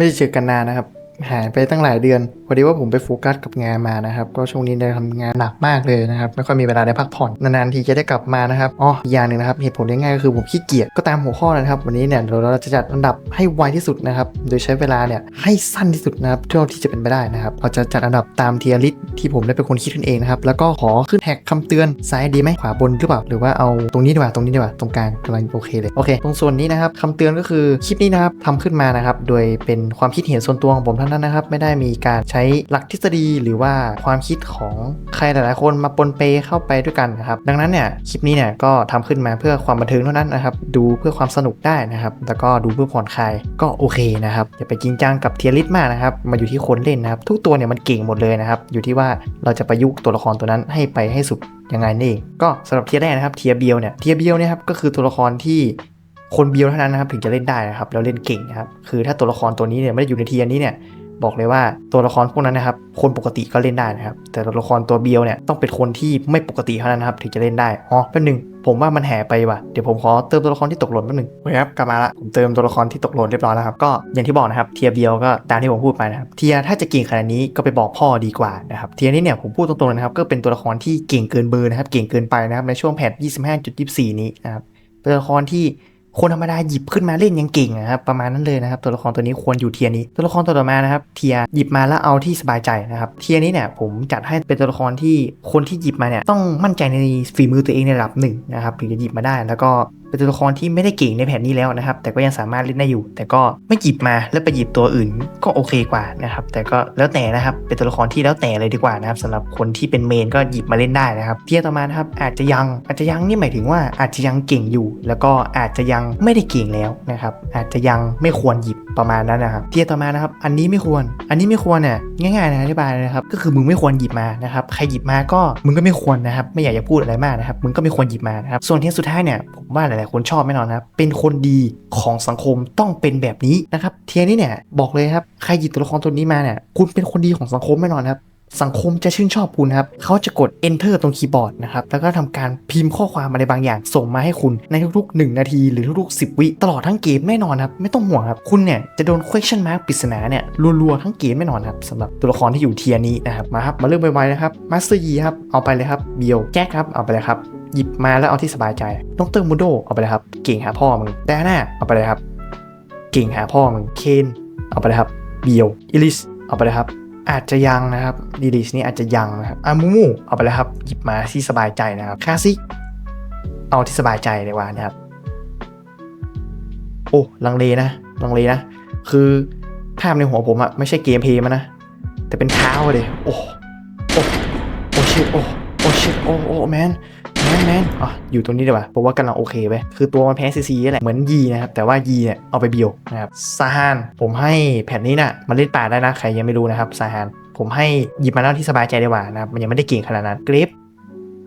ไม่ได้เจอกันนานนะครับ หายไปตั้งหลายเดือน อดีว่าผมไปโฟกัสกับงานมานะครับ ก็ช่วงนี้ได้ทำงานหนักมากเลยนะครับไม่ค่อยมีเวลาได้พักผ่อนนานๆทีจะได้กลับมานะครับอ๋ออย่างหนึ่งนะครับเหตุผลง่ายๆก็คือผมขี้เกียจก็ตามหัวข้อนะครับ วันนี้เนี่ยเดี๋ยวเราจะจัดอันดับให้ไวที่สุดนะครับโดยใช้เวลาเนี่ยให้สั้นที่สุดนะครับเท่าที่จะเป็นไปได้นะครับเราจะจัดอันดับตามเทียริสที่ผมได้เป็นคนคิดขึ้นเองนะครับแล้วก็ขอขึ้นแท็กคำเตือนซ้ายดีไหมขวาบนหรือเปล่าหรือว่าเอาตรงนี้ดีกว่าตรงนี้ดีกว่าตรงกลางกำลังโอเคเลยโอเค ตรงส่วนนี้นะครับคำเตือนก็คือคลิปนี้นะครับทำขึ้นมานะครับโดยเป็นความคิดเห็นส่วนตัวของผมเท่านั้นนะครับไม่ได้มีการใช้หลักทฤษฎีหรือว่าความคิดของใครหลายๆ คนมาปนเปเข้าไปด้วยกันนะครับ ดังนั้นเนี่ยคลิปนี้เนี่ยก็ทำขึ้นมาเพื่อความบันเทิงเท่านั้นนะครับ ดูเพื่อความสนุกได้นะครับ แล้วก็ดูเพื่อผ่อนคลายก็โอเคนะครับอย่าไปจริงจังกับเทียริสมากนะครับมาอยู่ที่คนเล่นนะครับทุกตัวเนี่ยมันเก่งหมดเลยนะครับอยู่ที่ว่าเราจะประยุกต์ตัวละครตัวนั้นให้ไปให้สุดยังไงนี่ก็สำหรับเทียแรกนะครับเทียเบียวเนี่ยเทียเบียวเนี่ยครับก็คือตัวละครที่คนเบียวเท่านั้นนะครับถึงจะเล่นได้นะครับแล้วเล่นเก่งนะครับคือถ้าตัวละครตัวนี้เนี่ยไม่ได้อยู่ในเทียนี้เนี่ย บอกเลยว่าตัวละครพวกนั้นนะครับ คนปกติก็เล่นได้นะครับ แต่ตัวละครตัวเบียวเนี่ยต้องเป็นคนที่ไม่ปกติเท่านั้นนะครับถึงจะเล่นได้อ๋อแป๊บนึงผมว่ามันแห่ไปว่ะ เดี๋ยวผมขอเติมตัวละครที่ตกหล่นแป๊บนึงโอเคครับ กลับมาละ ผมเติมตัวละครที่ตกหล่นเรียบร้อยแล้วครับ ก็อย่างที่บอกนะครับ เทียร์เบียวก็ตามที่ผมพูดไปนะครับ เทียร์ถ้าจะเก่งขนาดนี้ก็ไปบอกพ่อดีกว่านะครับ เทียร์นี้เนี่ยผมพูดตรงๆเลยนะครับ ก็เป็นตัวละครที่เก่งเกินเบอร์นะครับ เก่งเกินไปนะครับในช่วงแพท25.24 นี้นะครับ เป็นตัวละครที่ คนธรรมดาหยิบขึ้นมาเล่นยังเก่งนะครับประมาณนั้นเลยนะครับ ตัวละครตัวนี้ควรอยู่เทียนี้ ตัวละครตัวต่อมานะครับเทียหยิบมาแล้วเอาที่สบายใจนะครับเทียนี้เนี่ยผมจัดให้เป็นตัวละครที่คนที่หยิบมาเนี่ยต้องมั่นใจในฝีมือตัวเองในระดับหนึ่งนะครับถึงจะหยิบมาได้ แล้วก็ เป็นตัวละครที่ไม่ได้เก่งในแผนนี้แล้วนะครับ แต่ก็ยังสามารถเล่นได้อยู่ แต่ก็ไม่หยิบมาแล้วไปหยิบตัวอื่นก็โอเคกว่านะครับ แต่ก็แล้วแต่นะครับ เป็นตัวละครที่แล้วแต่เลยดีกว่านะครับสำหรับคนที่เป็นเมนก็หยิบมาเล่นได้นะครับเทียต่อมานะครับอาจจะยังอาจจะยังนี่หมายถึงว่าอาจจะยังเก่งอยู่ แล้วก็อาจจะยังไม่ได้เก่งแล้วนะครับ อาจจะยังไม่ควรหยิบประมาณนั้นนะครับเทียต่อมานะครับ อันนี้ไม่ควร อันนี้ไม่ควรเนี่ยง่ายๆนะอธิบายนะครับ ก็คือมึงไม่ควรหยิบมานะครับใครหยิบมาก็มึงก็ไม่ควรนะครับ ไม่อยากจะพูดอะไรมากนะครับมึงก็ไม่ควรหยิบมานะครับส่วนเทียสุดท้ายเนี่ยผมว่าหลายๆ คนชอบแน่นอนนะครับ เป็นคนดีของสังคมต้องเป็นแบบนี้นะครับ เทียนี้เนี่ยบอกเลยครับ ใครหยิบตัวละครตัวนี้มาเนี่ย คุณเป็นคนดีของสังคมแน่นอนครับ สังคมจะชื่นชอบคุณครับ เขาจะกด enter ตรงคีย์บอร์ดนะครับ แล้วก็ทำการพิมพ์ข้อความอะไรบางอย่าง ส่งมาให้คุณในทุกๆ 1 นาทีหรือทุกๆ 10 วิ ตลอดทั้งเกมแน่นอนครับ ไม่ต้องห่วงครับ คุณเนี่ยจะโดน question mark ปริศนาเนี่ยรัวๆ ทั้งเกมแน่นอนครับสำหรับตัวละครที่อยู่เทียร์นี้นะครับ มาครับ มาเริ่มไวๆนะครับมาสเตอร์ยีครับ เอาไปเลยครับเบียวแจ็คครับ เอาไปเลยครับ หยิบมาแล้วเอาที่สบายใจดรมูโดเอาไปเลยครับ เก่งหาพ่อมึงแดน่าเอาไปเลยครับ เก่งหาพ่อมึงเคนเอาไปเลยครับเบียวอิลิสเอาไปเลยครับ อาจจะยังนะครับดีลิสนี่อาจจะยังนะครับอามูมูเอาไปเลยครับ หยิบมาที่สบายใจนะครับคาซิเอาที่สบายใจเลยว่านะครับ โอ้ลังเลนะลังเลนะ คือภาพในหัวผมอะไม่ใช่เกมเพลย์มันนะ แต่เป็นเท้าเลยโอ้โอ้โอ้ชิโอ้โอ้ชิโอ้โอ้แมน แมนแมนอ๋ออยู่ตรงนี้ดีกว่าเพราะว่ากำลังโอเคไปคือตัวมันแพ้ซีซีแหละเหมือนยีนะครับแต่ว่ายีเนี่ยเอาไปเบียวนะครับซาฮานผมให้แผ่นนี้น่ะมันเล่นป่าได้นะใครยังไม่รู้นะครับซาฮานผมให้หยิบมาแล้วที่สบายใจดีกว่านะครับมันยังไม่ได้เก่งขนาดนั้นเกรฟ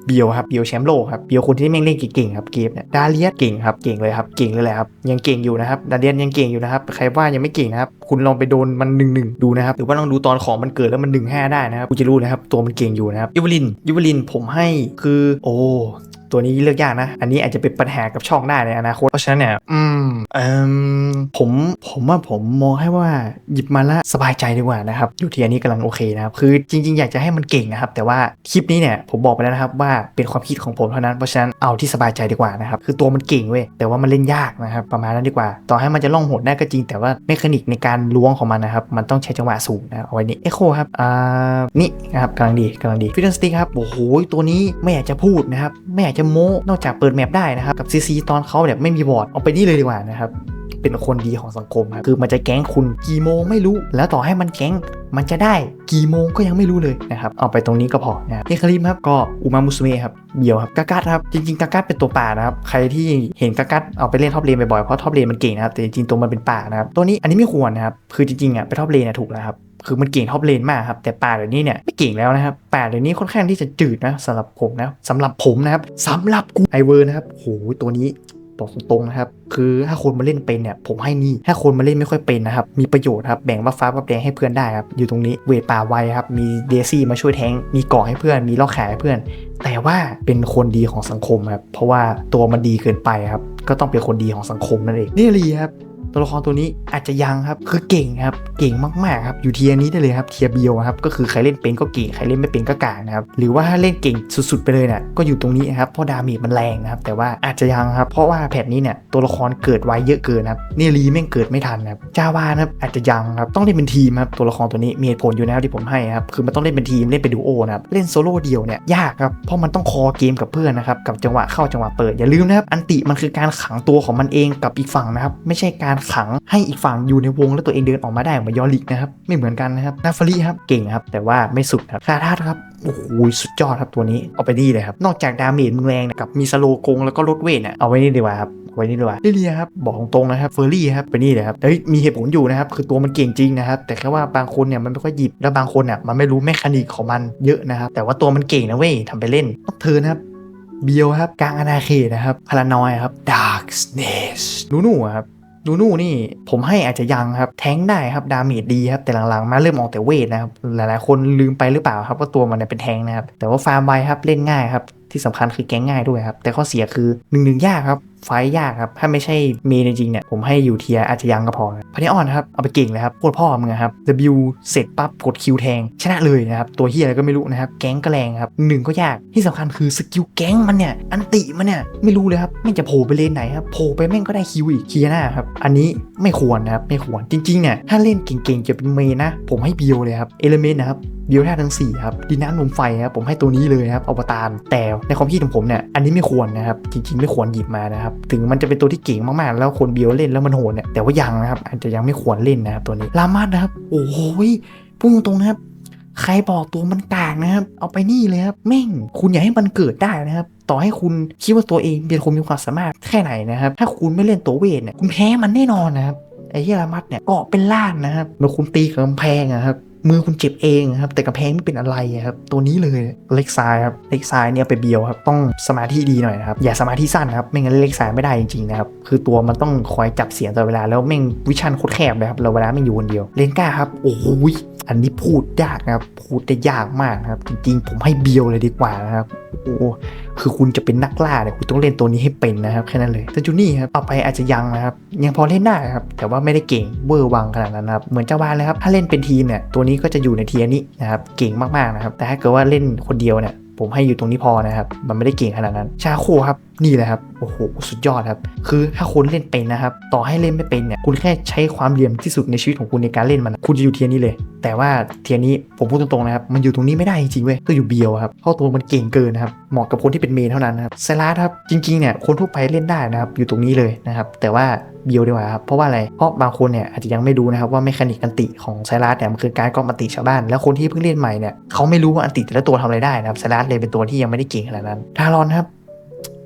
เบียวครับเบียวแชมป์โลกครับเบียวคนที่แม่งเล่นเก่งๆครับเกมเนี่ยดาเลียสเก่งครับเก่งเลยครับเก่งเลยแหละครับยังเก่งอยู่นะครับดาเลียสยังเก่งอยู่นะครับใครว่ายังไม่เก่งนะครับคุณลองไปโดนมันหนึ่งหนึ่งดูนะครับหรือว่าลองดูตอนของมันเกิดแล้วมันหนึ่งห้าได้นะครับคุณจะรู้นะครับตัวมันเก่งอยู่นะครับยูเวลินยูเวลินผมให้คือโอ้ ตัวนี้เลือกยากนะ อันนี้อาจจะเป็นปัญหากับช่องได้ในอนาคต เพราะฉะนั้นเนี่ย อืมเอ่มผมผมว่าผมมองให้ว่าหยิบมาละสบายใจดีกว่านะครับ อยู่ที่อันนี้กำลังโอเคนะครับ คือจริง ๆ อยากจะให้มันเก่งนะครับ แต่ว่าคลิปนี้เนี่ยผมบอกไปแล้วนะครับว่าเป็นความคิดของผมเท่านั้น เพราะฉะนั้นเอาที่สบายใจดีกว่านะครับ คือตัวมันเก่งเว้ย แต่ว่ามันเล่นยากนะครับประมาณนั้นดีกว่า ต่อให้มันจะล่องหนได้ก็จริง แต่ว่าเมคานิกในการล้วงของมันนะครับ มันต้องใช้จังหวะสูงนะเอาไว้นี่เอ็โคครับ อ่า นี่นะครับกำลังดีกำลังดีฟิตเนสติกครับ โอ้โห ตัวนี้ไม่อยากจะพูดนะครับ ไม่อยากจะโม้นอกจากเปิดแมปได้นะครับ กับซีซีตอนเขาแบบไม่มีบอร์ดเอาไปนี่เลยดีกว่านะครับเป็นคนดีของสังคมครับคือมันจะแก๊งคุณกี่โมงไม่รู้ แล้วต่อให้มันแก๊งมันจะได้กี่โมงก็ยังไม่รู้เลยนะครับเอาไปตรงนี้ก็พอนะครับเฮคาริมครับก็อุมามุสเมะครับเบียวครับกากัดครับจริงๆกากัดเป็นตัวป่านะครับใครที่เห็นกากัดเอาไปเล่นท็อปเลนบ่อยๆเพราะท็อปเลนมันเก่งนะครับแต่จริงๆตัวมันเป็นป่านะครับตัวนี้อันนี้ไม่ควรนะครับคือจริงๆอะไปท็อปเลนถูกแล้วครับ คือมันเก่งท็อปเลนมากครับ แต่ป่าเดี๋ยวนี้เนี่ยไม่เก่งแล้วนะครับป่าเดี๋ยวนี้ค่อนข้างที่จะจืดนะสำหรับผมนะสำหรับผมนะครับสำหรับกูไอเวอร์นะครับโหตัวนี้บอกตรงๆนะครับ คือถ้าคนมาเล่นเป็นเนี่ย ผมให้นี่ถ้าคนมาเล่นไม่ค่อยเป็นนะครับ มีประโยชน์ครับ แบ่งว่าฟ้าว่าแดงให้เพื่อนได้ครับ อยู่ตรงนี้เวทป่าไวครับ มีเดซี่มาช่วยแทง มีกาะให้เพื่อน มีล็อกแขนให้เพื่อน แต่ว่าเป็นคนดีของสังคมครับ เพราะว่าตัวมันดีเกินไปครับ ก็ต้องเป็นคนดีของสังคมนั่นเอง นี่ลีครับ ตัวละครตัวนี้อาจจะยังครับ คือเก่งครับ เก่งมากๆครับ อยู่เทียร์นี้ได้เลยครับ เทียร์เบียวครับ ก็คือใครเล่นเป็นก็เก่ง ใครเล่นไม่เป็นก็กากนะครับ หรือว่าถ้าเล่นเก่งสุดๆไปเลยเนี่ยก็อยู่ตรงนี้นครับ เพราะดาเมจมันแรงนะครับ แต่ว่าอาจจะยังครับ เพราะว่าแพทนี้เนี่ยตัวละครเกิดไวเยอะเกินครับเนี่ยรีแม่งเกิดไม่ทันครับ จาวานะครับอาจจะยังครับ ต้องเล่นเป็นทีมครับ ตัวละครตัวนี้มีเหตุผลอยู่นะครับที่ผมให้ครับ คือมันต้องเล่นเป็นทีมเล่นเป็นดูโอนะครับ เล่นโซโล่เดียวเนี่ยยากครับ เพราะมันต้องคอเกมกับเพื่อนนะครับ กับจังหวะเข้าจังหวะเปิด อย่าลืมนะครับ อันติมันคือการขังตัวของมันเองกับอีกฝั่งนะครับ ไม่ใช่การขังให้อีกฝั่งอยู่ในวงแล้วตัวเองเดินออกมาได้เหมือนยอริกนะครับไม่เหมือนกันนะครับนาฟารีครับเก่งครับแต่ว่าไม่สุดครับคาทาสครับโอ้โหสุดยอดครับตัวนี้เอาไปนี่เลยครับนอกจากดาเมจมึงแรงกับมีสโลโกงแล้วก็ลดเวทเนี่ยเอาไว้นี่ดีกว่าครับเอาไว้นี่ดีกว่าลิเลียครับบอกตรงๆนะครับเฟอร์รี่ครับไปนี่เลยครับแต่มีเหตุผลอยู่นะครับคือตัวมันเก่งจริงนะครับแต่แค่ว่าบางคนเนี่ยมันไม่ค่อยหยิบแล้วบางคนเนี่ยมันไม่รู้แมคานิกของมันเยอะนะครับแต่ว่าตัวมันเก่งนะเว้ยทำไปเล่นต้องเธอนะครับเบียวครับกลางอาณาเขตนะครับพารานอยครับ Darkness นูนูครับ นูนูนี่ผมให้อาจจะยังครับ แทงได้ครับดาเมจดีครับแต่หลังๆ มาเริ่มออกแต่เวทนะครับ หลายๆคนลืมไปหรือเปล่าครับว่าตัวมันเป็นแทงนะครับ แต่ว่าฟาร์มไวครับเล่นง่ายครับ ที่สำคัญคือแก๊งง่ายด้วยครับ แต่ข้อเสียคือหนึ่งหนึ่งยากครับ ไฟยากครับ ถ้าไม่ใช่เมนจริงเนี่ย ผมให้อยู่เทียอาจจะยังก็พอครับพานิออนครับ เอาไปเก่งเลยครับโคตรพ่อมึงครับ W เสร็จปั๊บกดคิวแทง ชนะเลยนะครับ ตัวเฮียอะไรก็ไม่รู้นะครับ แก๊งก็แรงครับหนึ่งก็ยากที่สำคัญคือสกิลแก๊งมันเนี่ยอันติมันเนี่ยไม่รู้เลยครับแม่จะโผล่ไปเลนไหนครับโผล่ไปแม่งก็ได้คิวอีกเคียหน้าครับอันนี้ไม่ควรนะครับไม่ควรจริงๆเนี่ยถ้าเล่นเก่งๆจะเป็นเมนนะ ผมให้เบียวเลยครับเอลเมนต์นะครับเบียวแท่าทั้ง4ครับดินน้ำลมไฟครับผมให้ตัวนี้เลยครับอวตารแต่ในความคิดของผมเนี่ยอันนี้ไม่ควรนะครับจริงๆ ไม่ควรหยิบมานะครับถึงมันจะเป็นตัวที่เก่งมากๆ แล้วคนเบียวเล่นแล้วมันโหดเนี่ยแต่ว่ายังนะครับอาจจะยังไม่ควรเล่นนะครับตัวนี้ลามาดนะครับโอ้โหยพูดตรงๆนะครับใครบอกตัวมันกากนะครับ เอาไปนี่เลยครับ แม่ง คุณอย่าให้มันเกิดได้นะครับ ต่อให้คุณคิดว่าตัวเองเป็นคนมีความสามารถแค่ไหนนะครับ ถ้าคุณไม่เล่นตัวเวทเนี่ย คุณแพ้มันแน่นอนนะครับ ไอ้เยละมัดเนี่ยเกาะเป็นล้านนะครับเมื่อคุณตีกับกำแพงอะครับ มือคุณเจ็บเองครับแต่กระแพงไม่เป็นอะไรครับตัวนี้เลยเล็กซ้ายครับเล็กซ้ายเนี่ยไปเบียวครับต้องสมาธิดีหน่อยนะครับอย่าสมาธิสั้นครับไม่งั้นเล็กซ้ายไม่ได้จริงๆนะครับคือตัวมันต้องคอยจับเสียงตลอดเวลาแล้วแม่งวิชันโคตรแคบเลยครับเราเวลาไม่อยู่คนเดียวเลนก้าครับโอ้ย อันนี้พูดยากนะครับ พูดได้ยากมากนะครับ จริงๆ ผมให้เบียวเลยดีกว่านะครับ โอ้คือคุณจะเป็นนักล่าเนี่ยคุณต้องเล่นตัวนี้ให้เป็นนะครับแค่นั้นเลยแต่จูนี่ครับต่อไปอาจจะยังนะครับยังพอเล่นได้ครับแต่ว่าไม่ได้เก่งเวอร์วังขนาดนั้นนะครับเหมือนเจ้าวานเลยครับถ้าเล่นเป็นทีมเนี่ยตัวนี้ก็จะอยู่ในเทียนี้นะครับเก่งมากๆนะครับ แต่ถ้าเกิดว่าเล่นคนเดียวเนี่ยผมให้อยู่ตรงนี้พอนะครับ มันไม่ได้เก่งขนาดนั้น ชาโคครับนี่แหละครับ โอ้โห สุดยอดครับ คือถ้าคุณเล่นเป็นนะครับ ต่อให้เล่นไม่เป็นเนี่ย คุณแค่ใช้ความเหลี่ยมที่สุดในชีวิตของคุณในการเล่นมัน คุณจะอยู่เทียร์นี้เลย แต่ว่าเทียร์นี้ผมพูดตรงๆนะครับ มันอยู่ตรงนี้ไม่ได้จริงๆเว้ย ต้องอยู่เบียวครับ เพราะตัวมันเก่งเกินนะครับ เหมาะกับคนที่เป็นเมนเท่านั้นนะครับเซราสครับ จริงๆ เนี่ย คนทั่วไปเล่นได้นะครับ อยู่ตรงนี้เลยนะครับ แต่ว่าเบียวดีกว่าครับ เพราะว่าอะไร เพราะบางคนเนี่ยอาจจะยังไม่รู้นะครับว่าเมคานิกอันติของไซรัสเนี่ยมันคือการก๊อปอันติชาวบ้าน แล้วคนที่เพิ่งเล่นใหม่เนี่ยเขาไม่รู้ว่าอันติแต่ละตัวทำอะไรได้นะครับไซรัสเลยเป็นตัวที่ยังไม่ได้เก่งขนาดนั้นทารอนครับ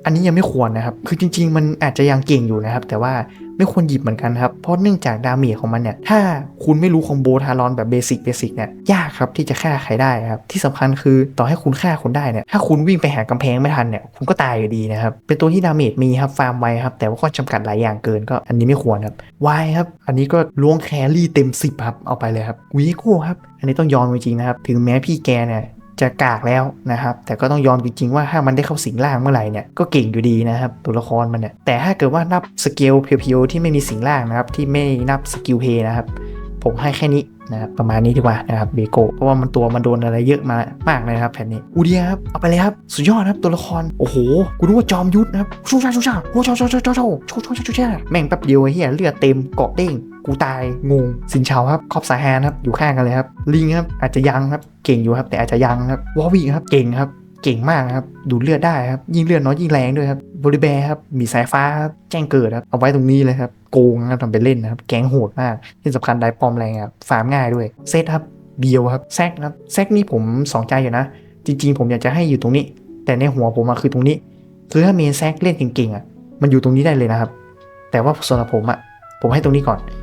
อันนี้ยังไม่ควรนะครับ คือจริง ๆ มันอาจจะยังเก่งอยู่นะครับ แต่ว่าไม่ควรหยิบเหมือนกันครับ เพราะเนื่องจากดาเมจของมันเนี่ย ถ้าคุณไม่รู้คอมโบทารอนแบบเบสิกเบสิกเนี่ย ยากครับที่จะฆ่าใครได้ครับ ที่สำคัญคือต่อให้คุณฆ่าคนได้เนี่ย ถ้าคุณวิ่งไปหากำแพงไม่ทันเนี่ย คุณก็ตายอยู่ดีนะครับ เป็นตัวที่ดาเมจมีครับ ฟาร์มไว้ครับ แต่ว่าข้อจำกัดหลายอย่างเกินก็อันนี้ไม่ควรครับวายครับ อันนี้ก็ล้วงแครี่เต็มสิบครับ เอาไปเลยครับวีโก้ครับ อันนี้ต้องยอมจริงๆนะครับ ถึงแม้พี่แกเนี่ย จะกากแล้วนะครับ แต่ก็ต้องยอมจริงๆว่าถ้ามันได้เข้าสิงร่างเมื่อไหร่เนี่ยก็เก่งอยู่ดีนะครับตัวละครมันเนี่ยแต่ถ้าเกิดว่านับสเกลเพียวๆที่ไม่มีสิงร่างนะครับที่ไม่นับสกิลเพย์นะครับผมให้แค่นี้นะครับประมาณนี้ดีกว่านะครับเบโกเพราะว่ามันตัวมันโดนอะไรเยอะมามากเลยนะครับแผ่นนี้อูเดียครับเอาไปเลยครับสุดยอดครับตัวละครโอ้โหกูนึกว่าจอมยุทธนะครับชูชาชูชาโอ้ชาชาชาชาชาโชชาชาชาแม่งแป๊บเดียวไอ้เหี้ยเลือดเต็มเกาะเด้ง กูตายงงสินเชาครับคอบสายแฮนครับอยู่ข้างกันเลยครับลิงครับอาจจะยังครับเก่งอยู่ครับแต่อาจจะยังครับวอลวีครับเก่งครับเก่งมากครับดูดเลือดได้ครับยิ่งเลือดน้อยยิ่งแรงด้วยครับบริแบร์ครับมีสายฟ้าครับแจ้งเกิดครับเอาไว้ตรงนี้เลยครับโกงครับทำเป็นเล่นนะครับแก๊งโหดมากที่สำคัญได้ปลอมแรงครับฟาร์มง่ายด้วยเซตครับเบียวครับแซกครับแซกนี่ผมสองใจอยู่นะ จริง ๆ ผมอยากจะให้อยู่ตรงนี้ แต่ในหัวผมอะคือตรงนี้ คือถ้าเมนแซกเล่นเก่งๆอะมันอยู่ตรงนี้ได้เลยนะครับ แต่ว่าสำหรับผมอะผมให้ตรงนี้ก่อน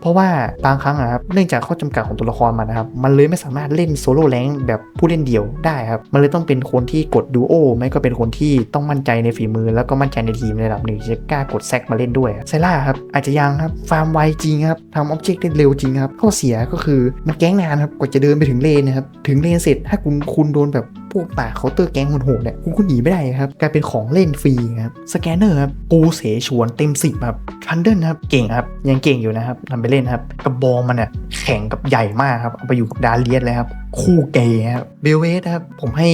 เพราะว่าบางครั้งอะครับเนื่องจากข้อจำกัดของตัวละครมันนะครับ มันเลยไม่สามารถเล่นโซโล่แรงแบบผู้เล่นเดี่ยวได้ครับ มันเลยต้องเป็นคนที่กดดูโอไม่ก็เป็นคนที่ต้องมั่นใจในฝีมือ แล้วก็มั่นใจในทีมในระดับหนึ่งจะกล้ากดแซกมาเล่นด้วยไซล่าครับอาจจะยังครับฟาร์มไวจริงครับทำออบเจกต์ได้เร็วจริงครับข้อเสียก็คือมันแก๊งนานครับกว่าจะเดินไปถึงเลนนะครับถึงเลนเสร็จถ้าคุณคุณโดนแบบพวกป่าเคาน์เตอร์แก๊งโหดๆเนี่ยคุณก็หนีไม่ได้ครับกลายเป็นของเล่นฟรีครับสแกนเนอร์ครับปูเสฉวนเต็มสิบครับคันเดิลครับเก่งครับยังเก่งอยู่นะครับทำไปเล่นครับกระบองมันเนี่ยแข็งกับใหญ่มากครับเอาไปอยู่กับดาเลียสเลยครับคู่เกย์ครับเบลเวสครับผมให้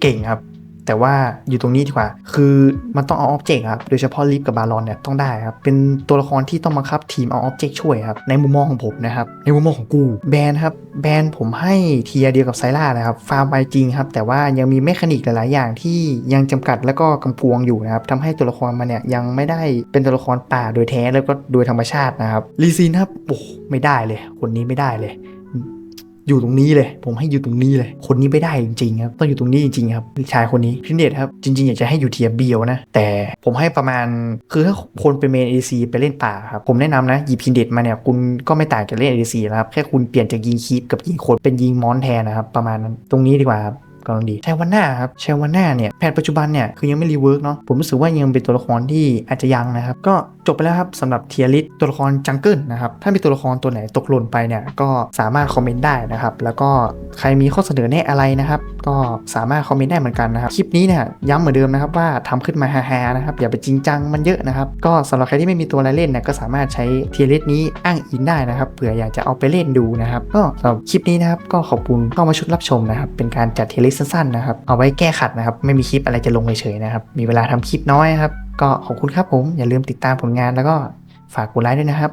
เก่งครับ แต่ว่าอยู่ตรงนี้ดีกว่า คือมันต้องเอาออบเจกต์ครับ โดยเฉพาะลิฟกับบารอนเนี่ยต้องได้ครับ เป็นตัวละครที่ต้องบังคับทีมเอาออบเจกต์ช่วยครับ ในมุมมองของผมนะครับ ในมุมมองของกู แบนครับ แบนผมให้เทียเดียวกับไซล่านะครับ ฟาร์มไปจริงครับ แต่ว่ายังมีเมคานิกหลาย ๆ อย่างที่ยังจำกัดแล้วก็กำกวงอยู่นะครับทำให้ตัวละครมันเนี่ยยังไม่ได้เป็นตัวละครป่าโดยแท้แล้วก็โดยธรรมชาตินะครับ ลีซีนครับ โอ้ไม่ได้เลย คนนี้ไม่ได้เลย อยู่ตรงนี้เลย ผมให้อยู่ตรงนี้เลย คนนี้ไม่ได้จริงๆครับ ต้องอยู่ตรงนี้จริงๆครับชายคนนี้พินเดตครับ จริงๆ อยากจะให้อยู่เทียบเบียวนะ แต่ผมให้ประมาณ คือถ้าคนเป็นเมนเอซีไปเล่นป่าครับ ผมแนะนำนะ หยิบพินเดตมาเนี่ย คุณก็ไม่ต่างจากเล่นเอซีแล้วครับ แค่คุณเปลี่ยนจากยิงคีปกับยิงโคนเป็นยิงมอนแทนนะครับ ประมาณนั้น ตรงนี้ดีกว่าครับ กำลังดีแชวันหน้าครับแชวันหน้าเนี่ยแผนปัจจุบันเนี่ยคือยังไม่รีเวิร์กเนาะผมรู้สึกว่ายังเป็นตัวละครที่อาจจะยังนะครับก็จบไปแล้วครับสำหรับเทียริสตัวละครจังเกิลนะครับถ้ามีตัวละครตัวไหนตกหล่นไปเนี่ยก็สามารถคอมเมนต์ได้นะครับแล้วก็ใครมีข้อเสนอแนะอะไรนะครับก็สามารถคอมเมนต์ได้เหมือนกันนะครับคลิปนี้เนี่ยย้ำเหมือนเดิมนะครับว่าทำขึ้นมาฮาๆนะครับอย่าไปจริงจังมันเยอะนะครับก็สำหรับใครที่ไม่มีตัวอะไรเล่นเนี่ยก็สามารถใช้เทียริสนี้อ้างอิงได้นะครับเผื่ออยากจะเอาไปเล่นดูนะครับก็สำหรับคลิปนี้นะครับก็ขอบคุณเข้ามาชุดรับชมนะครับเป็นการจัดเทียริสสั้นๆนะครับ เอาไว้แก้ขัดนะครับ ไม่มีคลิปอะไรจะลงเฉยๆนะครับ มีเวลาทำคลิปน้อยครับ ก็ขอบคุณครับผม อย่าลืมติดตามผลงานแล้วก็ฝากกดไลค์ด้วยนะครับ